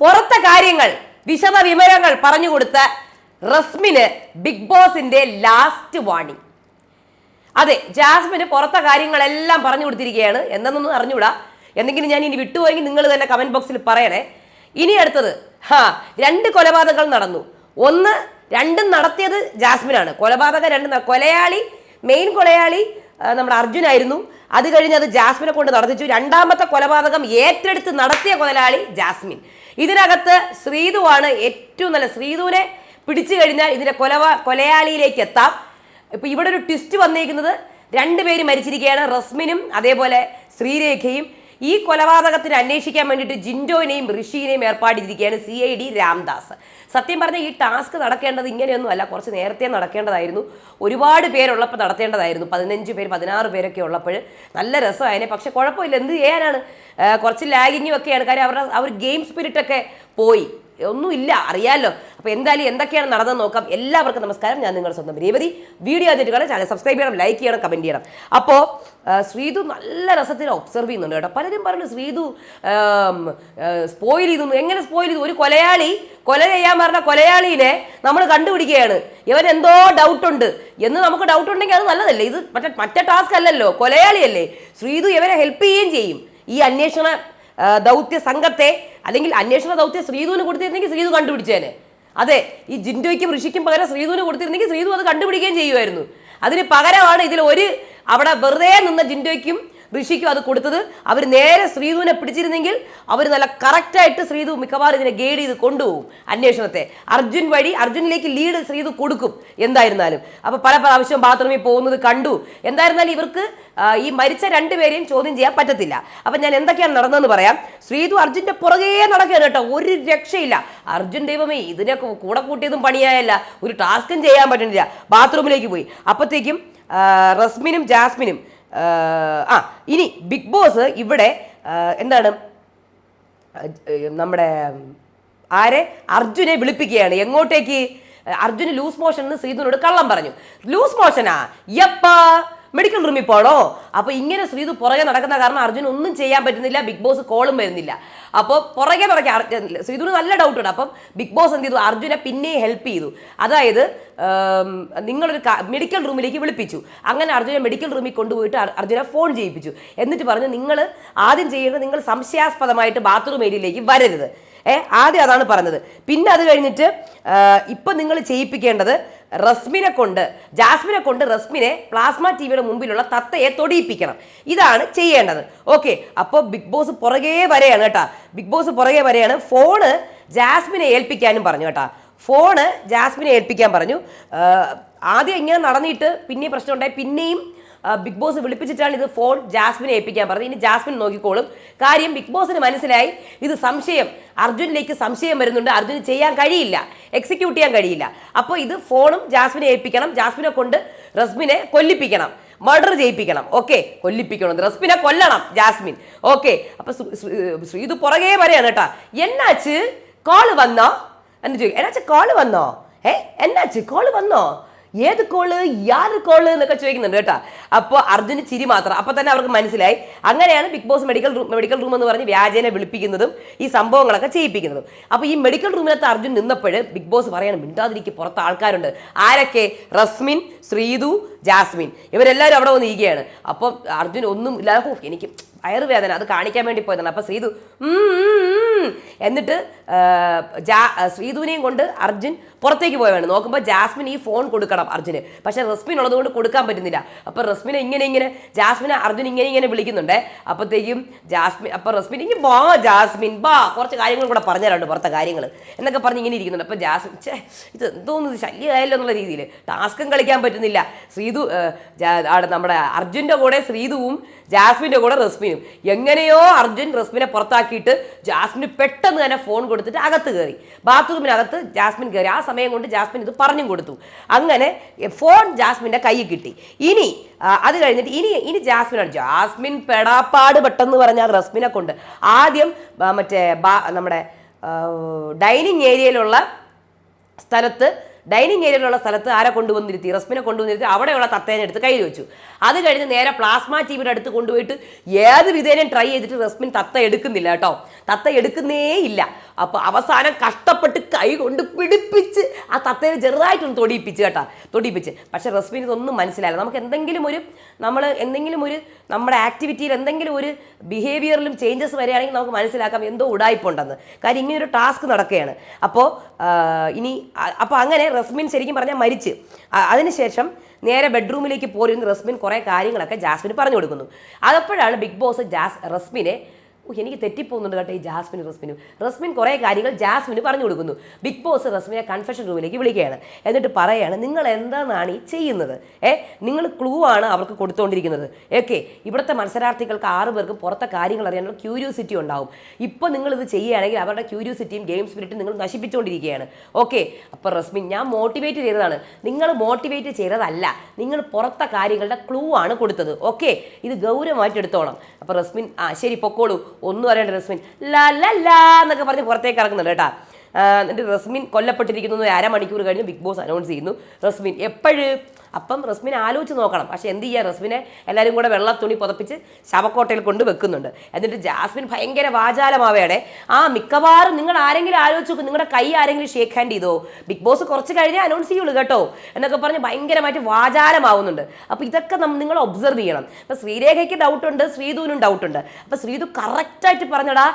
പുറത്തെ കാര്യങ്ങൾ വിശദ വിവരങ്ങൾ പറഞ്ഞു കൊടുത്ത റസ്മിന് ബിഗ് ബോസിന്റെ ലാസ്റ്റ് വാണി അതെ ജാസ്മിന് പുറത്തെ കാര്യങ്ങളെല്ലാം പറഞ്ഞു കൊടുത്തിരിക്കുകയാണ്. എന്തെന്നൊന്നും അറിഞ്ഞൂടാ എന്തെങ്കിലും ഞാൻ ഇനി വിട്ടുപോയെങ്കിൽ നിങ്ങൾ തന്നെ കമന്റ് ബോക്സിൽ പറയണേ. ഇനി അടുത്തത് ഹാ രണ്ട് കൊലപാതകങ്ങൾ നടന്നു. ഒന്ന് രണ്ടും നടത്തിയത് ജാസ്മിനാണ്. കൊലപാതകം രണ്ട് കൊലയാളി മെയിൻ കൊലയാളി നമ്മുടെ അർജുനായിരുന്നു അത് കഴിഞ്ഞ് അത് ജാസ്മിനെ കൊണ്ട് നടത്തിച്ചു. രണ്ടാമത്തെ കൊലപാതകം ഏറ്റെടുത്ത് നടത്തിയ കൊലയാളി ജാസ്മിൻ. ഇതിനകത്ത് ശ്രീതുവാണ് ഏറ്റവും നല്ല ശ്രീതുവിനെ പിടിച്ചു കഴിഞ്ഞാൽ ഇതിന്റെ കൊലപാ കൊലയാളിയിലേക്ക് എത്താം. ഇപ്പൊ ഇവിടെ ഒരു ട്വിസ്റ്റ് വന്നിരിക്കുന്നത് രണ്ടുപേര് മരിച്ചിരിക്കുകയാണ്. റസ്മിനും അതേപോലെ ശ്രീരേഖയും. ഈ കൊലപാതകത്തിന് അന്വേഷിക്കാൻ വേണ്ടിയിട്ട് ജിൻഡോയിനെയും ഋഷിനെയും ഏർപ്പാടിയിരിക്കുകയാണ് സി ഐ ഡി രാംദാസ്. സത്യം പറഞ്ഞാൽ ഈ ടാസ്ക് നടക്കേണ്ടത് ഇങ്ങനെയൊന്നും അല്ല. കുറച്ച് നേരത്തെ നടക്കേണ്ടതായിരുന്നു. ഒരുപാട് പേരുള്ളപ്പോൾ നടത്തേണ്ടതായിരുന്നു. പതിനഞ്ച് പേര് പതിനാറ് പേരൊക്കെ ഉള്ളപ്പോൾ. നല്ല രസമായതിനെ പക്ഷെ കുഴപ്പമില്ല. എന്ത് ചെയ്യാനാണ്? കുറച്ച് ലാഗിങ്ങും ഒക്കെയാണ്. കാര്യം അവരുടെ ഒരു ഗെയിം സ്പിരിറ്റൊക്കെ പോയി. ഒന്നുമില്ല. അറിയാലോ. അപ്പോൾ എന്തായാലും എന്തൊക്കെയാണ് നടന്നത് നോക്കാം. എല്ലാവർക്കും നമസ്കാരം. ഞാൻ നിങ്ങളുടെ സ്വന്തം രേവതി. വീഡിയോ ആദ്യമായിട്ട് ചാനൽ സബ്സ്ക്രൈബ് ചെയ്യണം ലൈക്ക് ചെയ്യണം കമന്റ് ചെയ്യണം. അപ്പോൾ ശ്രീതു നല്ല രസത്തിൽ ഒബ്സർവ് ചെയ്യുന്നുണ്ട് കേട്ടോ. പലരും പറഞ്ഞു ശ്രീതു സ്പോയിൽ ചെയ്തു. എങ്ങനെ സ്പോയിൽ ചെയ്തു? ഒരു കൊലയാളി കൊല ചെയ്യാൻ പറഞ്ഞ കൊലയാളിനെ നമ്മൾ കണ്ടുപിടിക്കുകയാണ്. ഇവൻ എന്തോ ഡൗട്ട് ഉണ്ട്. എന്ന് നമുക്ക് ഡൗട്ട് ഉണ്ടെങ്കിൽ അത് നല്ലതല്ലേ? ഇത് മറ്റേ മറ്റേ ടാസ്ക് അല്ലല്ലോ. കൊലയാളിയല്ലേ. ശ്രീതു ഇവരെ ഹെൽപ്പ് ചെയ്യുകയും ചെയ്യും. ഈ അന്വേഷണ ദൗത്യ സംഘത്തെ അല്ലെങ്കിൽ അന്വേഷണ ദൗത്യ ശ്രീതുവിന് കൊടുത്തിരുന്നെങ്കിൽ ശ്രീതു കണ്ടുപിടിച്ചേനെ. അതെ ഈ ജിൻഡോയ്ക്കും ഋഷിക്കും പകരം ശ്രീധുവിന് കൊടുത്തിരുന്നെങ്കിൽ ശ്രീധു അത് കണ്ടുപിടിക്കുകയും ചെയ്യുമായിരുന്നു. അതിന് പകരമാണ് ഇതിൽ ഒരു അവിടെ വെറുതെ നിന്ന ജിൻഡോയ്ക്കും ഋഷിക്കും അത് കൊടുത്തത്. അവർ നേരെ ശ്രീധുവിനെ പിടിച്ചിരുന്നെങ്കിൽ അവർ നല്ല കറക്റ്റായിട്ട് ശ്രീധു മിക്കവാറും ഇതിനെ ഗൈഡ് ചെയ്ത് കൊണ്ടുപോകും അന്വേഷണത്തെ. അർജുൻ വഴി അർജുനിലേക്ക് ലീഡ് ശ്രീധു കൊടുക്കും എന്തായിരുന്നാലും. അപ്പോൾ പല പ്രാവശ്യം ബാത്റൂമിൽ പോകുന്നത് കണ്ടു. എന്തായിരുന്നാലും ഇവർക്ക് ഈ മരിച്ച രണ്ടുപേരെയും ചോദ്യം ചെയ്യാൻ പറ്റത്തില്ല. അപ്പം ഞാൻ എന്തൊക്കെയാണ് നടന്നതെന്ന് പറയാം. ശ്രീധു അർജുന്റെ പുറകെ നടക്കുകയാണ് കേട്ടോ. ഒരു രക്ഷയില്ല. അർജുൻ ദൈവമേ ഇതിനെ കൂടെ കൂട്ടിയതും പണിയായല്ല. ഒരു ടാസ്കും ചെയ്യാൻ പറ്റുന്നില്ല ബാത്റൂമിലേക്ക് പോയി. അപ്പോഴത്തേക്കും റസ്മിനും ജാസ്മിനും ആ, ഇനി ബിഗ് ബോസ് ഇവിടെ എന്താണ്? നമ്മുടെ ആരെ? അർജുനെ വിളിപ്പിക്കുകയാണ്. എങ്ങോട്ടേക്ക്? അർജുന് ലൂസ് മോഷൻ എന്ന് സീതുനോട് കള്ളം പറഞ്ഞു. ലൂസ് മോഷനാ? യപ്പാ! മെഡിക്കൽ റൂമിൽ പോണോ അപ്പൊ ഇങ്ങനെ ശ്രീതു പുറകെ നടക്കുന്ന കാരണം അർജുൻ ഒന്നും ചെയ്യാൻ പറ്റുന്നില്ല. ബിഗ് ബോസ് കോളും വരുന്നില്ല. അപ്പോൾ പുറകെ പുറകെ ശ്രീതുവിന് നല്ല ഡൗട്ട് ഉണ്ട്. അപ്പം ബിഗ് ബോസ് എന്ത് ചെയ്തു? അർജുനെ പിന്നെയും ഹെൽപ്പ് ചെയ്തു. അതായത് നിങ്ങളൊരു മെഡിക്കൽ റൂമിലേക്ക് വിളിപ്പിച്ചു. അങ്ങനെ അർജുനെ മെഡിക്കൽ റൂമിൽ കൊണ്ടുപോയിട്ട് അർ- അർജുനെ ഫോൺ ചെയ്യിപ്പിച്ചു. എന്നിട്ട് പറഞ്ഞു നിങ്ങൾ ആദ്യം ചെയ്യേണ്ടത് നിങ്ങൾ സംശയാസ്പദമായിട്ട് ബാത്റൂം ഏരിയയിലേക്ക് വരരുത്. ഏ ആദ്യം അതാണ് പറഞ്ഞത്. പിന്നെ അത് കഴിഞ്ഞിട്ട് ഇപ്പം നിങ്ങൾ ചെയ്യിപ്പിക്കേണ്ടത് റസ്മിനെ കൊണ്ട് ജാസ്മിനെ കൊണ്ട് റസ്മിനെ പ്ലാസ്മ ടി വിയുടെ മുമ്പിലുള്ള തത്തയെ തൊടിയിപ്പിക്കണം. ഇതാണ് ചെയ്യേണ്ടത്. ഓക്കെ അപ്പോൾ ബിഗ് ബോസ് പുറകെ വരെയാണ് കേട്ടാ. ബിഗ് ബോസ് പുറകെ വരെയാണ് ഫോണ് ജാസ്മിനെ ഏൽപ്പിക്കാനും പറഞ്ഞു കേട്ടാ. ഫോണ് ജാസ്മിനെ ഏൽപ്പിക്കാൻ പറഞ്ഞു. ആദ്യം ഇങ്ങനെ നടന്നിട്ട് പിന്നെ പ്രശ്നം ഉണ്ടായി പിന്നെയും ബിഗ് ബോസ് വിളിപ്പിച്ചിട്ടാണ് ഇത് ഫോൺ ജാസ്മിനെ ഏൽപ്പിക്കാൻ പറഞ്ഞത്. ഇനി ജാസ്മിൻ നോക്കിക്കോളും. കാര്യം ബിഗ് ബോസിന് മനസ്സിലായി ഇത് സംശയം അർജുനിലേക്ക് സംശയം വരുന്നുണ്ട്. അർജുന് ചെയ്യാൻ കഴിയില്ല എക്സിക്യൂട്ട് ചെയ്യാൻ കഴിയില്ല. അപ്പോൾ ഇത് ഫോണും ജാസ്മിനെ ഏൽപ്പിക്കണം. ജാസ്മിനെ കൊണ്ട് റസ്മിനെ കൊല്ലിപ്പിക്കണം മർഡർ ചെയ്യിപ്പിക്കണം. ഓക്കെ കൊല്ലിപ്പിക്കണം. റസ്മിനെ കൊല്ലണം ജാസ്മിൻ. ഓക്കെ അപ്പൊ ശ്രീതു പുറകെ പറയാണ് കേട്ടോ. എന്നാച്ച് കോൾ വന്നോ? എന്ന് ചോദിക്കും എന്നാച്ച് കോൾ വന്നോ? ഏ എന്നാച്ച് കോൾ വന്നോ? ഏത് കോൾ യാര് കോൾ എന്നൊക്കെ ചോദിക്കുന്നുണ്ട് കേട്ടോ. അപ്പോൾ അർജുന് ചിരി മാത്രം. അപ്പോൾ തന്നെ അവർക്ക് മനസ്സിലായി. അങ്ങനെയാണ് Bigg Boss medical room medical room എന്ന് പറഞ്ഞ് വ്യാജേനെ വിളിപ്പിക്കുന്നതും ഈ സംഭവങ്ങളൊക്കെ ചെയ്യിപ്പിക്കുന്നതും. അപ്പോൾ ഈ മെഡിക്കൽ റൂമിനകത്ത് അർജുൻ നിന്നപ്പോൾ ബിഗ് ബോസ് പറയാണ് മിണ്ടാതിരിക്ക് പുറത്ത് ആൾക്കാരുണ്ട്. ആരൊക്കെ? റസ്മിൻ ശ്രീതു ജാസ്മിൻ. ഇവരെല്ലാവരും അവിടെ വന്ന് ഇരിക്കുകയാണ്. അപ്പോൾ അർജുൻ ഒന്നും ഇല്ലാതെ എനിക്ക് വയറുവേദന അത് കാണിക്കാൻ വേണ്ടി പോയതാണ്. അപ്പോൾ ശ്രീതു. എന്നിട്ട് ജാ ശ്രീധുവിനെയും കൊണ്ട് അർജുൻ പുറത്തേക്ക് പോയാണ് നോക്കുമ്പോൾ ജാസ്മിൻ ഈ ഫോൺ കൊടുക്കണം അർജുന്. പക്ഷെ റസ്മിൻ ഉള്ളതുകൊണ്ട് കൊടുക്കാൻ പറ്റുന്നില്ല. അപ്പോൾ റസ്മിനെ ഇങ്ങനെ ഇങ്ങനെ ജാസ്മിനെ അർജുൻ ഇങ്ങനെ ഇങ്ങനെ വിളിക്കുന്നുണ്ട്. അപ്പോഴത്തേക്കും ജാസ്മിൻ അപ്പോൾ റസ്മിൻ ഇനി ബാ ജാസ്മിൻ ബാ കുറച്ച് കാര്യങ്ങൾ കൂടെ പറഞ്ഞുതരാണ്ട് പുറത്തെ കാര്യങ്ങൾ എന്നൊക്കെ പറഞ്ഞ് ഇങ്ങനെ ഇരിക്കുന്നുണ്ട്. അപ്പോൾ ജാസ്മിൻ ചേ ഇത് എന്തോന്ന് ശല്യമായല്ലോ എന്നുള്ള രീതിയിൽ. ടാസ്കും കളിക്കാൻ പറ്റുന്നില്ല. ശ്രീതു നമ്മുടെ അർജുന്റെ കൂടെ ശ്രീതുവും ജാസ്മിന്റെ കൂടെ റസ്മിനും. എങ്ങനെയോ അർജുൻ റസ്മിനെ പുറത്താക്കിയിട്ട് ജാസ്മിന് പെട്ടെന്ന് തന്നെ ഫോൺ കൊടുത്തിട്ട് അകത്ത് കയറി. ബാത്റൂമിനകത്ത് ജാസ്മിൻ കയറി. ആ സമയം കൊണ്ട് ജാസ്മിൻ ഇത് പറഞ്ഞും കൊടുത്തു. അങ്ങനെ ഫോൺ ജാസ്മിന്റെ കയ്യിൽ കിട്ടി. ഇനി അത് കഴിഞ്ഞിട്ട് ഇനി ഇനി ജാസ്മിനാണ് ജാസ്മിൻ പെടാപ്പാട് പെട്ടെന്ന് പറഞ്ഞാൽ റസ്മിനെ കൊണ്ട് ആദ്യം മറ്റേ നമ്മുടെ ഡൈനിങ് ഏരിയയിലുള്ള സ്ഥലത്ത് ഡൈനിങ് ഏരിയയിലുള്ള സ്ഥലത്ത് ആരെ കൊണ്ടുവന്നിരുത്തി? റസ്മിനെ കൊണ്ടുവന്നിരുത്തി അവിടെയുള്ള തത്തേനെ എടുത്ത് കയ്യിൽ വെച്ചു. അത് കഴിഞ്ഞ് നേരെ പ്ലാസ്മ ടിവിയുടെ അടുത്ത് കൊണ്ടുപോയിട്ട് ഏത് വിധേനയും ട്രൈ ചെയ്തിട്ട് റസ്മിൻ തത്ത എടുക്കുന്നില്ല കേട്ടോ. തത്ത എടുക്കുന്നേ ഇല്ല. അപ്പോൾ അവസാനം കഷ്ടപ്പെട്ട് കൈ കൊണ്ട് പിടിപ്പിച്ച് ആ തത്തേനെ ചെറുതായിട്ടൊന്ന് തൊടിയിപ്പിച്ച് കേട്ടോ. തൊടിയിപ്പിച്ച്. പക്ഷേ റസ്മിൻ ഇതൊന്നും മനസ്സിലായില്ല. നമുക്ക് എന്തെങ്കിലും ഒരു നമ്മൾ എന്തെങ്കിലും ഒരു നമ്മുടെ ആക്ടിവിറ്റിയിൽ എന്തെങ്കിലും ഒരു ബിഹേവിയറിലും ചേഞ്ചസ് വരികയാണെങ്കിൽ നമുക്ക് മനസ്സിലാക്കാം എന്തോ ഉടായ്പുണ്ടെന്ന് കാര്യം ഒരു ടാസ്ക് നടക്കുകയാണ്. അപ്പോൾ ഇനി അപ്പോൾ അങ്ങനെ റസ്മിൻ ശരിക്കും പറഞ്ഞാൽ മരിച്ച്. അതിനുശേഷം നേരെ ബെഡ്റൂമിലേക്ക് പോരുന്ന റസ്മിൻ കുറേ കാര്യങ്ങളൊക്കെ ജാസ്മിന് പറഞ്ഞു കൊടുക്കുന്നു. അതപ്പോഴാണ് ബിഗ് ബോസ് ജാസ് റസ്മിനെ എനിക്ക് തെറ്റിപ്പോകുന്നുണ്ട് കേട്ടോ ഈ ജാസ്മിൻ റസ്മിനും. റസ്മിൻ കുറേ കാര്യങ്ങൾ ജാസ്മിന് പറഞ്ഞു കൊടുക്കുന്നു. ബിഗ് ബോസ് റസ്മിനെ കൺഫെഷൻ റൂമിലേക്ക് വിളിക്കുകയാണ്. എന്നിട്ട് പറയാണ് നിങ്ങൾ എന്താണ് ഈ ചെയ്യുന്നത്? ഏ നിങ്ങൾ ക്ലൂ ആണ് അവർക്ക് കൊടുത്തുകൊണ്ടിരിക്കുന്നത് ഓക്കെ ഇവിടുത്തെ മത്സരാർത്ഥികൾക്ക് ആറ് പേർക്ക് പുറത്തെ കാര്യങ്ങൾ അറിയാനുള്ള ക്യൂരിയോസിറ്റി ഉണ്ടാവും. ഇപ്പോൾ നിങ്ങൾ ഇത് ചെയ്യുകയാണെങ്കിൽ അവരുടെ ക്യൂരിയോസിറ്റിയും ഗെയിം സ്പിരിറ്റും നിങ്ങൾ നശിപ്പിച്ചുകൊണ്ടിരിക്കുകയാണ് ഓക്കെ അപ്പോൾ റസ്മിൻ ഞാൻ മോട്ടിവേറ്റ് ചെയ്തതാണ്. നിങ്ങൾ മോട്ടിവേറ്റ് ചെയ്തതല്ല. നിങ്ങൾ പുറത്തെ കാര്യങ്ങളുടെ ക്ലൂ ആണ് കൊടുത്തത്. ഓക്കെ ഇത് ഗൗരവമായിട്ട് എടുത്തോണം അപ്പോൾ റസ്മിൻ ആ ശരി പൊക്കോളൂ. ഒന്നും അറിയണ്ട റസ്മിൻ. ലാ എന്നൊക്കെ പറഞ്ഞ് പുറത്തേക്ക് ഇറങ്ങുന്നുണ്ട് കേട്ടാ. എന്നിട്ട് റസ്മിൻ കൊല്ലപ്പെട്ടിരിക്കുന്നു. അരമണിക്കൂർ കഴിഞ്ഞ് ബിഗ് ബോസ് അനൗൺസ് ചെയ്യുന്നു. റസ്മിൻ എപ്പോഴ്? അപ്പം റസ്മിനെ ആലോചിച്ച് നോക്കണം. പക്ഷേ എന്ത് ചെയ്യുക റസ്മിനെ എല്ലാവരും കൂടെ വെള്ള തുണി പുതപ്പിച്ച് ശവക്കോട്ടയിൽ കൊണ്ട് വെക്കുന്നുണ്ട്. എന്നിട്ട് ജാസ്മിൻ ഭയങ്കര വാചാലമാവേടെ ആ മിക്കവാറും നിങ്ങൾ ആരെങ്കിലും ആലോചിച്ച് നോക്കും. നിങ്ങളുടെ കൈ ആരെങ്കിലും ഷേക്ക് ഹാൻഡ് ചെയ്തോ? ബിഗ് ബോസ് കുറച്ച് കഴിഞ്ഞേ അനൗൺസ് ചെയ്യുള്ളൂ കേട്ടോ. എന്നൊക്കെ പറഞ്ഞ് ഭയങ്കരമായിട്ട് വാചാലമാവുന്നുണ്ട്. അപ്പോൾ ഇതൊക്കെ നമ്മൾ നിങ്ങൾ ഒബ്സർവ് ചെയ്യണം. അപ്പോൾ ശ്രീരേഖയ്ക്ക് ഡൗട്ട് ഉണ്ട് ശ്രീധുവിനും ഡൗട്ട് ഉണ്ട്. അപ്പോൾ ശ്രീധു കറക്റ്റായിട്ട് പറഞ്ഞടാ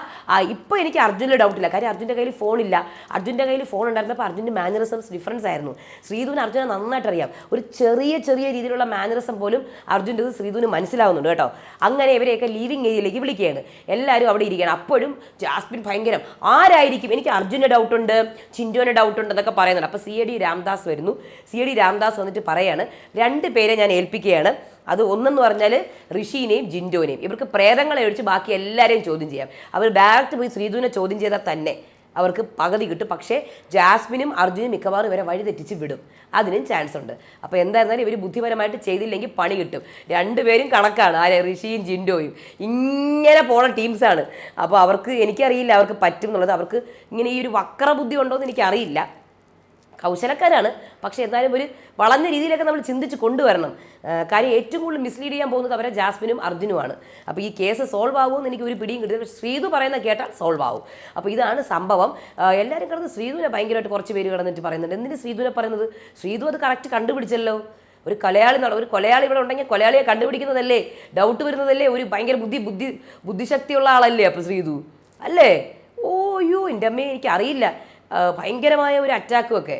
ഇപ്പോൾ എനിക്ക് അർജുനിൽ ഡൗട്ടില്ല കാര്യം അർജുന്റെ കയ്യിൽ ഫോൺ ഇല്ല. അർജുന്റെ കയ്യിൽ ഫോൺ ഉണ്ടായിരുന്നപ്പോൾ അർജുന്റെ മാനറിസംസ് ഡിഫറൻസ് ആയിരുന്നു. ശ്രീധുവിന് അർജുനെ നന്നായിട്ട് അറിയാം ഒരു ചെറിയ ചെറിയ രീതിയിലുള്ള മാനറിസം പോലും അർജുന്റെ ശ്രീധുവിന് മനസ്സിലാവുന്നുണ്ട് കേട്ടോ. അങ്ങനെ ഇവരെയൊക്കെ ലീവിങ് ഏരിയയിലേക്ക് വിളിക്കുകയാണ്. എല്ലാവരും അവിടെ ഇരിക്കുകയാണ്. അപ്പോഴും ജാസ്മിൻ ഭയങ്കരം ആരായിരിക്കും? എനിക്ക് അർജുന്റെ ഡൗട്ടുണ്ട് ചിന്റോന്റെ ഡൗട്ട് ഉണ്ട് എന്നൊക്കെ പറയുന്നുണ്ട്. അപ്പോൾ സി എ ഡി രാംദാസ് വരുന്നു. സി എ ഡി രാംദാസ് വന്നിട്ട് പറയാണ് രണ്ട് പേരെ ഞാൻ ഏൽപ്പിക്കുകയാണ്. അത് ഒന്നെന്ന് പറഞ്ഞാൽ ഋഷീനെയും ജിൻഡോനെയും ഇവർക്ക് പ്രേതങ്ങളെ ഒഴിച്ച് ബാക്കി എല്ലാവരെയും ചോദ്യം ചെയ്യാം. അവർ ഡയറക്റ്റ് പോയി ശ്രീധുവിനെ ചോദ്യം ചെയ്താൽ തന്നെ. അവർക്ക് പകുതി കിട്ടും. പക്ഷേ ജാസ്മിനും അർജുനും മിക്കവാറും ഇവരെ വഴി തെറ്റിച്ച് വിടും. അതിനും ചാൻസ് ഉണ്ട്. അപ്പോൾ എന്തായിരുന്നാലും ഇവർ ബുദ്ധിപരമായിട്ട് ചെയ്തില്ലെങ്കിൽ പണി കിട്ടും. രണ്ടുപേരും കണക്കാണ്. ആരെ? ഋഷിയും ജിൻഡോയും. ഇങ്ങനെ പോണ ടീംസാണ് അപ്പോൾ അവർക്ക് എനിക്കറിയില്ല അവർക്ക് പറ്റും എന്നുള്ളത്. അവർക്ക് ഇങ്ങനെ ഈ ഒരു വക്ര ബുദ്ധി ഉണ്ടോ എന്ന് എനിക്കറിയില്ല. കൗശലക്കാരാണ്. പക്ഷേ എന്തായാലും ഒരു വളഞ്ഞ രീതിയിലൊക്കെ നമ്മൾ ചിന്തിച്ച് കൊണ്ടുവരണം. കാര്യം ഏറ്റവും കൂടുതൽ മിസ്ലീഡ് ചെയ്യാൻ പോകുന്നത് അവരെ ജാസ്മിനും അർജുനുമാണ്. അപ്പോൾ ഈ കേസ് സോൾവ് ആകുമെന്ന് എനിക്ക് ഒരു പിടിയും കിട്ടിയത് പക്ഷേ ശ്രീതു പറയുന്ന കേട്ടാൽ സോൾവ് ആവും. അപ്പോൾ ഇതാണ് സംഭവം. എല്ലാവരും കിടന്ന് ശ്രീതുവിനെ ഭയങ്കരമായിട്ട് കുറച്ച് പേര് കിടന്നിട്ട് പറയുന്നുണ്ട്. എന്തിന് ശ്രീതുവിനെ പറയുന്നത്? ശ്രീതു അത് കറക്റ്റ് കണ്ടുപിടിച്ചല്ലോ. ഒരു കൊലയാളി നട ഒരു കൊലയാളി ഇവിടെ ഉണ്ടെങ്കിൽ കൊലയാളിയെ കണ്ടുപിടിക്കുന്നതല്ലേ? ഡൗട്ട് വരുന്നതല്ലേ? ഒരു ഭയങ്കര ബുദ്ധി ബുദ്ധി ബുദ്ധിശക്തിയുള്ള ആളല്ലേ അപ്പോൾ ശ്രീതു? അല്ലേ? ഓ അയ്യോ എന്റെ അമ്മയെ എനിക്ക് അറിയില്ല ഭയങ്കരമായ ഒരു അറ്റാക്കും ഒക്കെ.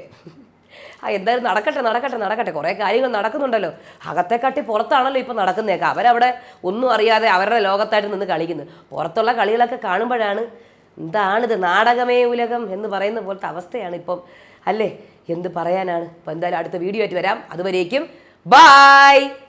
ആ എന്തായാലും നടക്കട്ടെ നടക്കട്ടെ നടക്കട്ടെ. കുറേ കാര്യങ്ങൾ നടക്കുന്നുണ്ടല്ലോ. അകത്തെക്കാട്ടി പുറത്താണല്ലോ ഇപ്പോൾ നടക്കുന്നതൊക്കെ. അവരവിടെ ഒന്നും അറിയാതെ അവരുടെ ലോകത്തായിട്ട് നിന്ന് കളിക്കുന്നു. പുറത്തുള്ള കളികളൊക്കെ കാണുമ്പോഴാണ് എന്താണിത് നാടകമേ ഉലകം എന്ന് പറയുന്ന പോലത്തെ അവസ്ഥയാണ് ഇപ്പം. അല്ലേ? എന്ത് പറയാനാണ്? ഇപ്പം എന്തായാലും അടുത്ത വീഡിയോ ആയിട്ട് വരാം. അതുവരേക്കും ബായ്